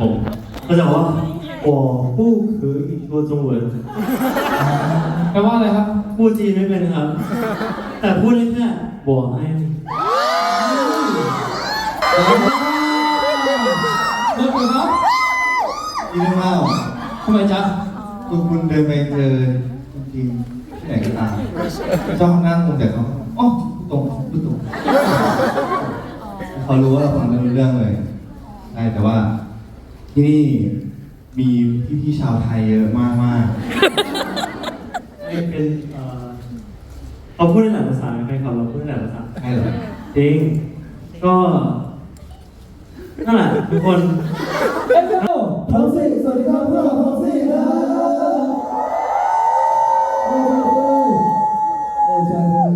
ผมก็จะบอกว่า我不可以说中文 แปลว่าอะไรครับ พูดจีนไม่เป็นครับ แต่พูดได้แค่我爱你 เลิกเลยครับ นี่ไม่เล่า ทำไมจ๊ะ คุณคุณเดินไปเจอคุณทีมที่ไหนก็ตามเจ้านั่งงงแต่เขาอ๋อตรงพูดตรงเขารู้ว่าเราฟังไม่รู้เรื่องเลยใช่แต่ว่า ที่นี่มีพี่ๆชาวไทยเยอะมากมากนี่เป็นเอ่อเขาพูดได้หลายภาษาใครครับเราพูดได้หลายภาษาๆใช่เหรอจริงก็นั่นแหละทุกคนเอ้ยเอ้าท็อปซี่สวัสดีครับพวกเราท็อปซี่ครับโอ้ใจเลย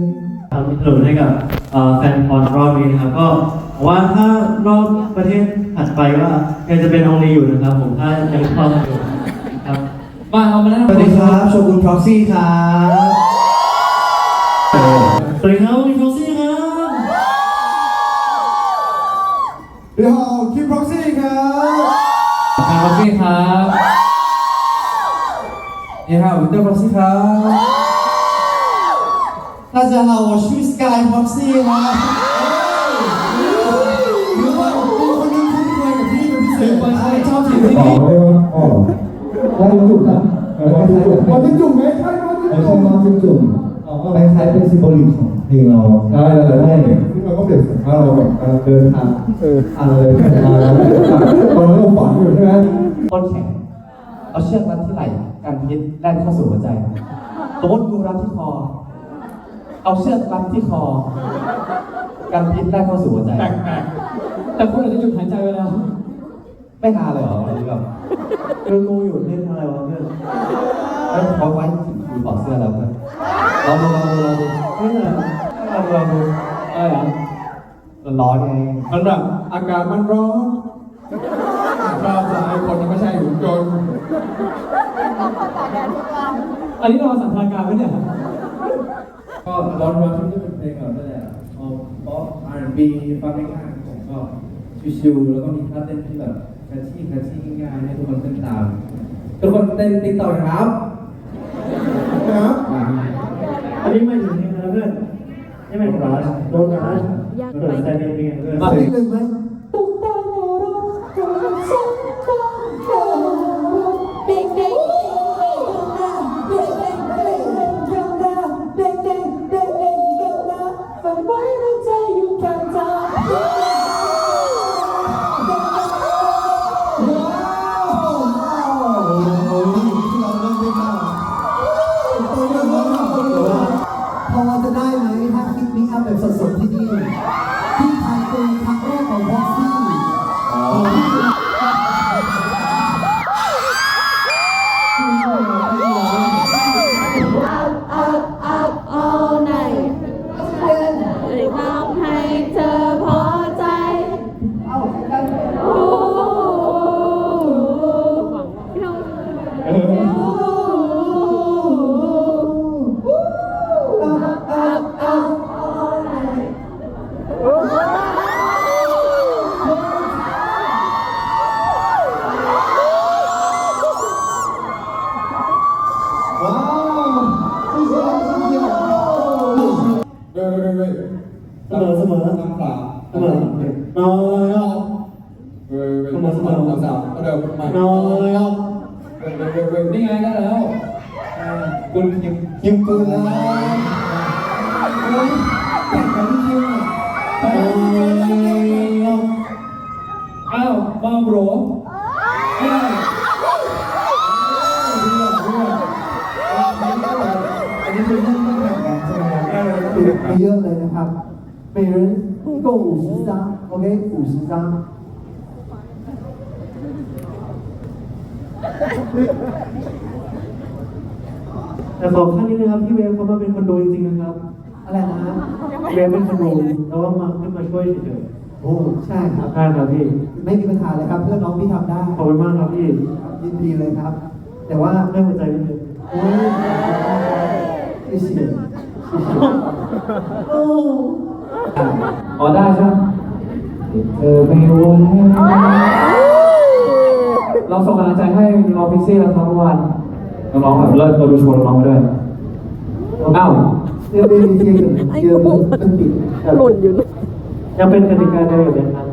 ทำถนนให้กับเอ่อแฟนคอนรอบนี้นะครับ ก็บอก ว่าถ้ารอบประเทศถัดไปว่ายังจะเป็นองค์นี้อยู่นะครับ ผมถ้ายังชอบอยู่ครับมาเอามาแล้วสวัสดีครับโชกุนพร็อกซี่ครับสวัสดีครับคุณพร็อกซี่ครับเดี๋ยวคิมพร็อกซี่ครับคิมพร็อกซี่ครับเดี๋ยววินเตอร์พร็อกซี่ครับ大家好，我是 Sky Foxy 啦。 อบสิ่งที่อ๋อนี่ไม่ว่าอ๋อว่ามันจุกนะว่าจุกวันที่จุ่มไหมใช่วันที่ไม่จุ่ใช่มว่าจุกจุ่มคล้ายๆเป็นซิมโบลิกของเพลงเราได้เลยได้ซึ่งเราก็เปรียบเสมือนว่าเราแบบเดินทางอะไรมาแล้วตอนนั้นเราฝันอยู่ใช่ไหมต้นแขนเอาเชือกรัดที่ไหล่กันพิษแล่นเข้าสู่หัวใจสมมติงูรัดที่คอ เอาเชือกรัดที่คอกันพิษแล่นเข้าสู่หัวใจแปลกๆแต่คุณอาจจะหยุดหายใจไปแล้ว ไม่หาเลยเหรอหรือแบบเรื่องงูอยู่เล่นอะไรวะเพื่อนเอ้ยเขาไว้ถึงคือถอดเสื้อแล้วเพื่อนลองดูลองดูลองดูไม่ใช่ลองดูลองดูอะไรเหรอมันร้อนไงมันแบบอากาศมันร้อนเราจะให้คนที่ไม่ใช่หุ่นยนต์อันนี้เราสันทนาการไหมเนี่ยก็ร้อนร้อนที่เป็นเพลงแบบนั่นแหละเอาป๊อป R&B ฟังง่ายๆผมก็ชิวๆแล้วก็มีท่าเต้นที่แบบ แคชชี่แคชชี่ง่ายๆให้ทุกคนเต้นตาม ทุกคนเต้นติ๊กต่อนะครับครับอันนี้ไม่ถึงเพลงนะเพื่อนนี่เป็นร้านโดนร้านโดนใจเป็นยังไงเพื่อน มาอีกหนึ่งไหม ไปเยอะเลยนะครับ每人共五十张，OK，五十张。 แต่ขอขั้นนี้นะครับพี่เวฟเขามาเป็นคนดูจริงๆนะครับ อะไรนะครับ เวฟเป็นคนดูแล้วก็มาขึ้นมาช่วยเฉย โอ้ ใช่ครับ ๆได้ครับพี่ ไม่มีปัญหาเลยครับ เพื่อนน้องพี่ทำได้ ขอบคุณมากครับพี่ ยินดีเลยครับ แต่ว่า ให้หัวใจนิดนึง โอ้ย谢谢 โอ้อ๋อได้ใช่ไหมเธอไม่วนเราส่งกำลังใจให้น้องพิกซี่แล้วครับเมื่อวานน้องแบบเลิศเราดูโชว์น้องๆไปด้วยอ้าวเรื่องนี้เที่ยงเยองมันปิดหล่นอยู่นะยังเป็นกติกาเดิมอยู่นะครับ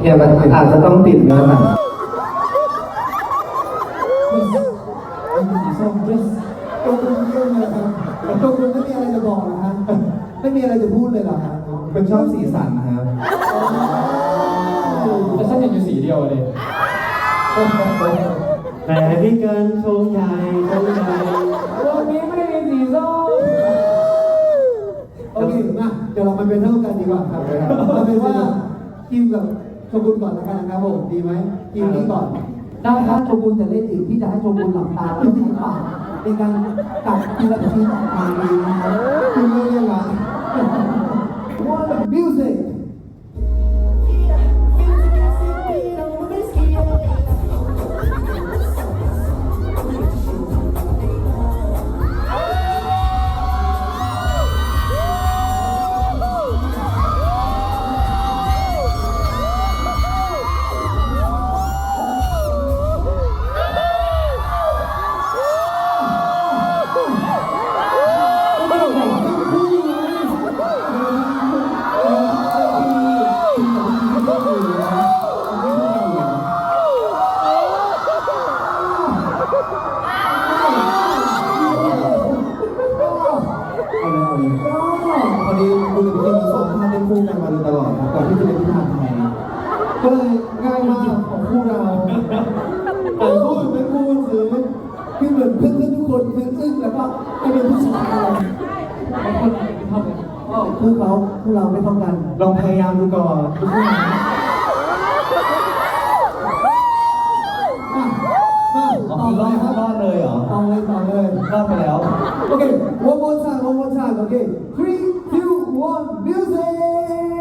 เนี่ยมันอาจจะต้องติดเงินอะสีส้ม yes ตรงคุณเรื่องเลยครับตรงคุณไม่มีอะไรจะบอกนะฮะ ไม่มีอะไรจะพูดเลยเหรอฮะเป็นชอบสีสันนะครับแต่ฉันเห็นอยู่สีเดียวเลยแต่พี่กันโชว์ใหญ่โชว์ใหญ่วันนี้ไม่มีสีส้มโอเคมาเดี๋ยวเรามาเป็นเท่ากันดีกว่าครับเอาเป็นว่าทีมกับโชกุนก่อนแล้วกันนะครับผมดีไหมทีมนี้ก่อนได้ครับโชกุนจะเล่นอีกพี่จะให้โชกุนหลับตาแล้วใช้ปากในการกัดทีละชิ้นออกมาดีนะครับคุณไม่เรียกว่า music three two one music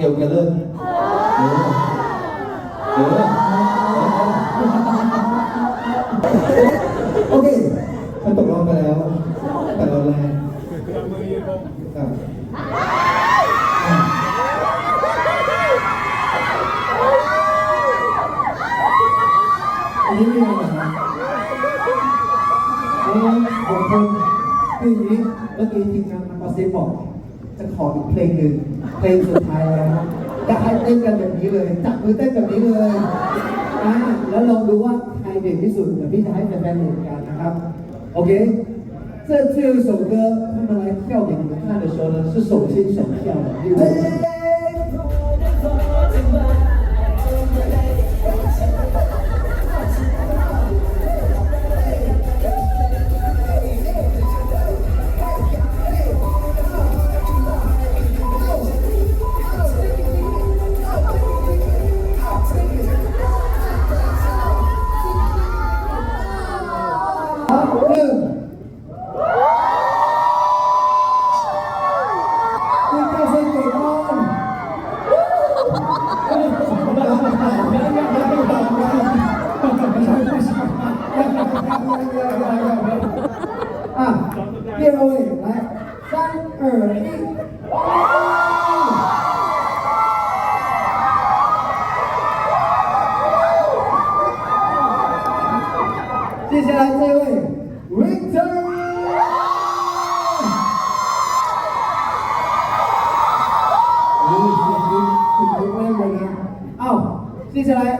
เอวแกเลิศเออเออโอเคฉันตกรอบไปแล้ว แต่เราแรงครับอันนี้ไม่มีอะไรนะเออผมคนคืออย่างนี้เมื่อกี้ทีมงานมาเซฟบอกจะขออีกเพลงหนึ่ง เพลงสุดท้ายแล้วจะให้เต้นกันแบบนี้เลยจับมือเต้นแบบนี้เลยอ่าแล้วลองดูว่าใครเด่นที่สุดเดี๋ยวพี่จะให้แฟนๆเห็นกันนะครับ โอเค这最后一首歌，他们来跳给你们看的时候呢，是手牵手跳的， 来，三二一，接下来这位，Victory，我们掌声欢迎大家。好，接下来。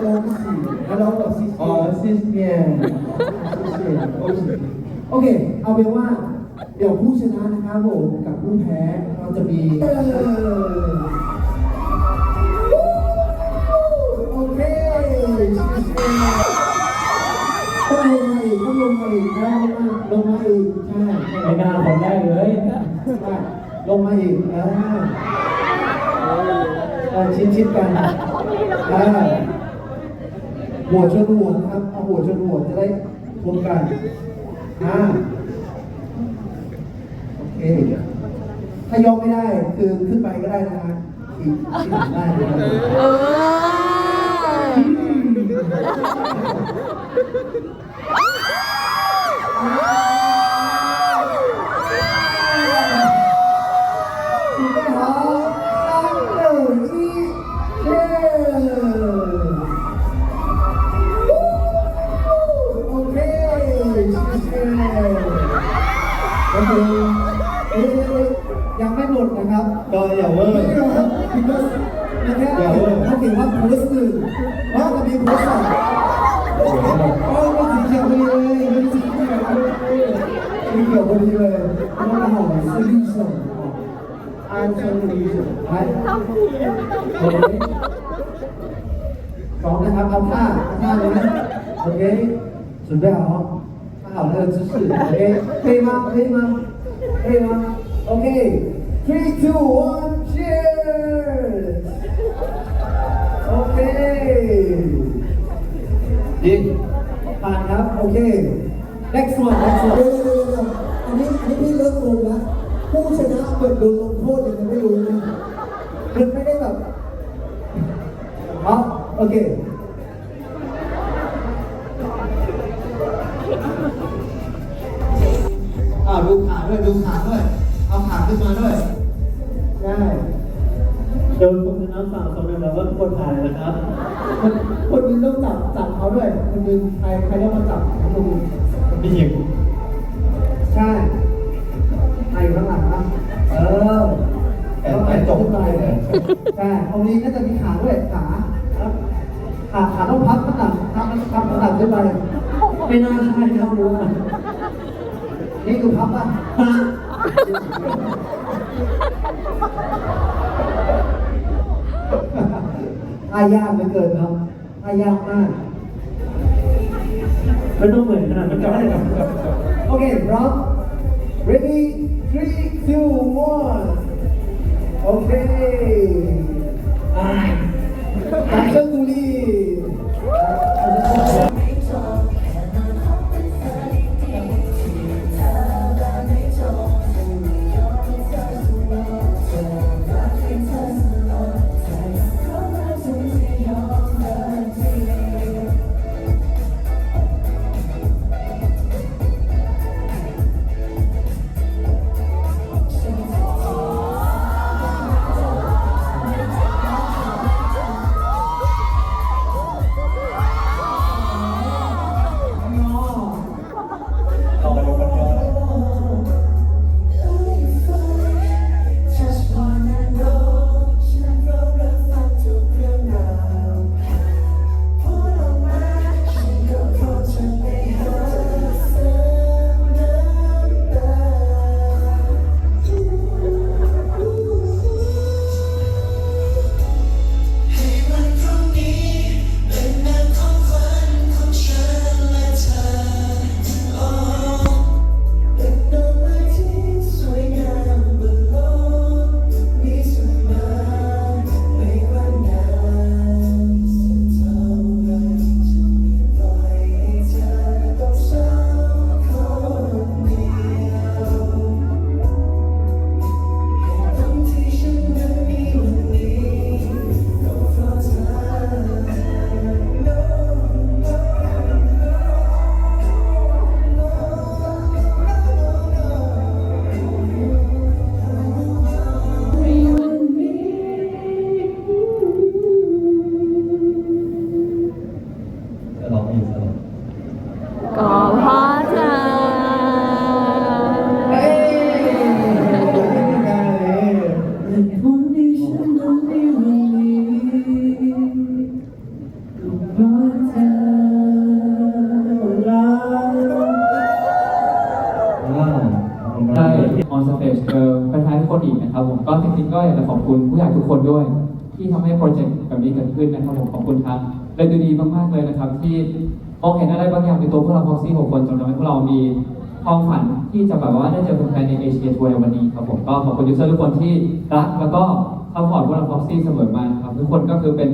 恭喜แล้วเราบอก谢谢 อ๋อ谢谢谢谢恭喜โอเค เอาเป็นว่า เดี๋ยวผู้ชนะนะครับผมกับผู้แพ้เราจะมีโอเคต้องลงมาอีกต้องลงมาอีกนะลงมาอีกใช่ ไม่น่าคนแรกเลย ลงมาอีกอ่าอ่าชิดชิดๆกัน อ่าหัวชนหัวนะครับเอาหัวชนหัวจะได้พบกันอ่าโอเคถ้ายกไม่ได้คือขึ้นไปก็ได้นะฮะอีกที่หลังได้นะครับเออ สีเขียวพอดีเลยแล้วก็หอมสีเหลืองอันเชอรี่ไปโอเคพร้อมนะครับเอาท่าท่าเลยนะโอเค准备好看好那个姿势，OK，可以吗？可以吗？可以吗？OK，three two one cheers。OK，ดีผ่านครับ โอเค next one next one อันนี้ อันนี้พี่เลิกงงแล้วผู้ชนะเปิดโดนลงโทษยังไม่รู้นะมันไม่ได้แบบครับโอเคอ่าดูขาด้วยดูขาด้วย เอาขาขึ้นมาด้วย ได้เดี๋ยวผมจะนับสามสองหนึ่งแล้วก็ทุกคนถ่ายนะครับ คนคนหนึงต้องจับจับเขาด้วย คนหนึงใครใครต้องมาจับคนหนึงพี่หญิงใช่ ออแต่แต่จบขึ้นไปเลยใช่ตรงนี้ก็จะมีขาด้วยขาขาขาต้องพับข้างหลังพับพับข้างหลังขึ้นไปไม่น่าใช่ครับรู้อะนี่คือพับป่ะท่ายากเหลือเกินครับท่ายากมากไม่ต้องเหมือนขนาดนั้นก็ได้ครับโอเคพร้อม ready three two one โอเคอ่ากา รเชิ ได้ออนสเตจเจอแฟนๆทุกคนอีกนะครับผมก็จริงๆก็อยากจะขอบคุณผู้ใหญ่ทุกคนด้วย ที่ทำให้โปรเจกต์แบบนี้เกิดขึ้นนะครับผมขอบคุณครับเลยดูดีมากๆเลยนะครับ ที่มองเห็นอะไรบางอย่างในตัวพวกเราพ็อกซี่หกคนจนทำให้พวกเรามีความฝันที่จะแบบว่าได้เจอแฟนในเอเชียทัวร์ในวันนี้ครับผมก็ขอบคุณยูเซอร์ทุกคนที่รักแล้วก็ซัพพอร์ตพวกเราพ็อกซี่เสมอมาครับทุกคนก็คือเป็น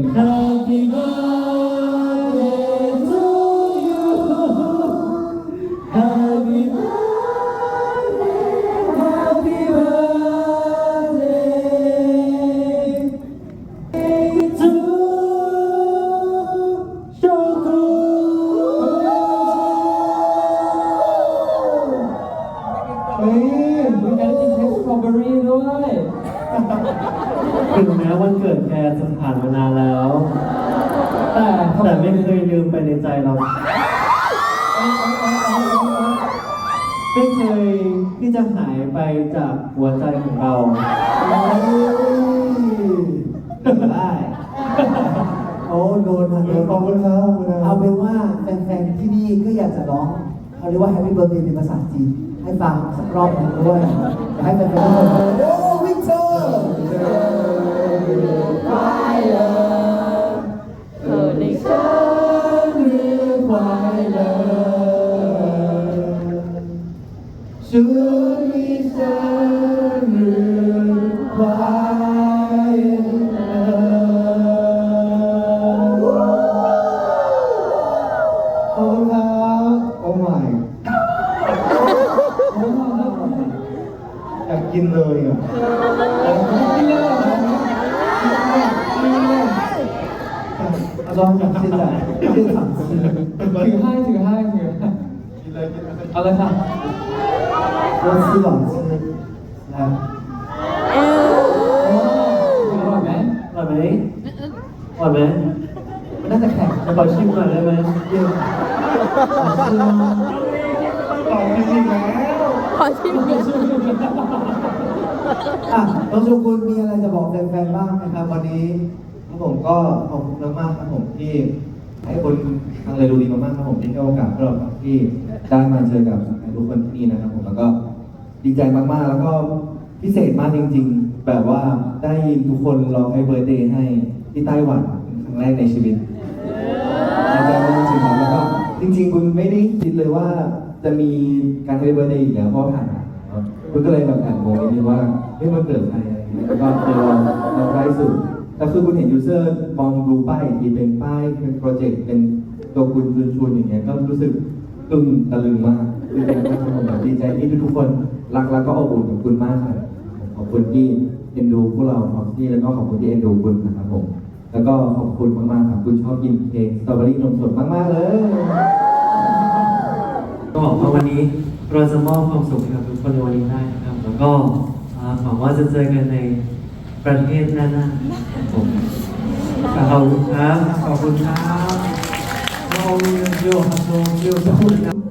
ากจะร้องเขาเรียกว่า Happy Birthday เป็นภาษาจีนให้ฟังสักรอบหนึ่งด้วยให้เป็นคนโอ้วิกเตอร์ อร่อยไหมมันน่าจะแข็งจะขอชิมหน่อยได้ไหมเย็นตอบจริงๆแล้วขอชิมหน่อยอะน้องโชกุนมีอะไรจะบอกแฟนๆบ้างไหมครับวันนี้ครับผมก็ขอบคุณมากๆครับผมที่ให้คนทางเลยดูดีมากๆครับผมที่ให้โอกาสพวกเราครับที่ได้มาเจอกับทุกคนที่นี่นะครับผมแล้วก็ดีใจมากๆ แล้วก็พิเศษมากจริง ๆ แบบว่าได้ยินทุกคนร้องให้เบอร์เดย์ให้ ที่ไต้หวันเป็นครั้งแรกในชีวิตดีใจมากจริงๆครับแล้วก็จริงๆคุณไม่ได้คิดเลยว่าจะมีการให้เบอร์เดย์อีกแล้วเพราะผ่านมาครับคุณก็เลยแบบแอบงงนิดนึงว่าเฮ้ยมันเกิดใครอะไรอย่างเงี้ยแล้วก็เจอเราเราใกล้สุดแต่คือคุณเห็นยูเซอร์มองดูป้ายอีกทีเป็นป้ายเป็นโปรเจกต์เป็นตัวคุณคืนชวนอย่างเงี้ยก็รู้สึกตึงตะลึงมากดีใจมากครับผมแบบดีใจที่ทุกๆคนรักแล้วก็อบอุ่นกับคุณมากครับขอบคุณที่เอ็นดูพวกเราขอบที่แล้วก็ขอบคุณที่เอ็นดูคุณนะครับผม แล้วก็ขอบคุณมากๆครับคุณชอบกินเค้กสตรอเบอรี่นมสดมากๆเลยก็หวังว่าวันนี้เราจะมอบความสุขให้กับทุกคนในวันนี้ได้นะครับ แล้วก็อ่าหวังว่าจะเจอกันในประเทศหน้าๆครับผมขอบคุณครับขอบคุณครับเราเยอะครับเราเยอะขอบ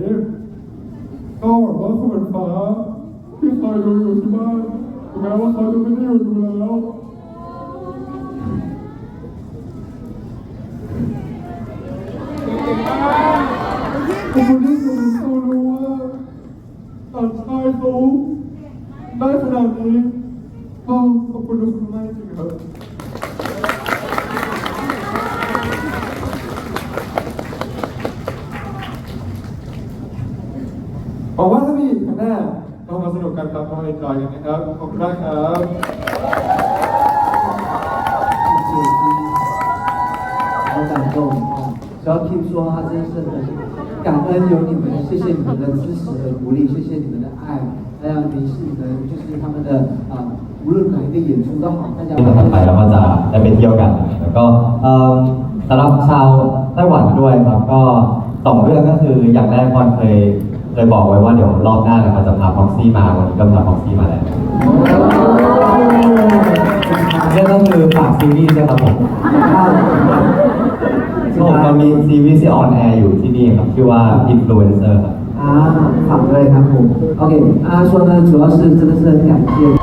นี้ก็หวังว่าคุณเหมือนฟ้าที่คอยดูอยู่ที่บ้านถึงแม้ว่าเขาจะไม่ได้อยู่ดูแล้ว คุณที่ดูเขารู้ว่าตอนชายเขาได้ขนาดนี้ก็ขอบคุณทุกคนมากจริงครับ หวังว่าถ้ามีอีกครั้งหน้าเรา มาสนุกกันครับมาเอ็นจอยกันนะครับ ขอบคุณมากครับ 好感动啊！只要听说他真是很感恩有你们，谢谢你们的支持和鼓励，谢谢你们的爱，还有明是你们就是他们的啊、无论哪一个演出都好，大家 ที่ถัดไปเราก็จะได้ไปเที่ยวกัน แล้วก็เอิ่มสำหรับชาวไต้หวันด้วยครับ ก็สองเรื่องก็คืออย่างแรกบอลเคย เคยบอกไว้ว่าเดี๋ยวรอบหน้าเนี่ยเราจะพาพ็อกซี่มาวันนี้ก็พาพ็อกซี่มาแล้วเรื่องก็คือฝากซีรีส์ด้วยครับผมผมมันมีซีรีส์ที่ออนแอร์อยู่ที่นี่ครับชื่อว่า Influencer ครับ 啊，好，对，ครับผม OK，啊，说呢，主要是真的是很感谢。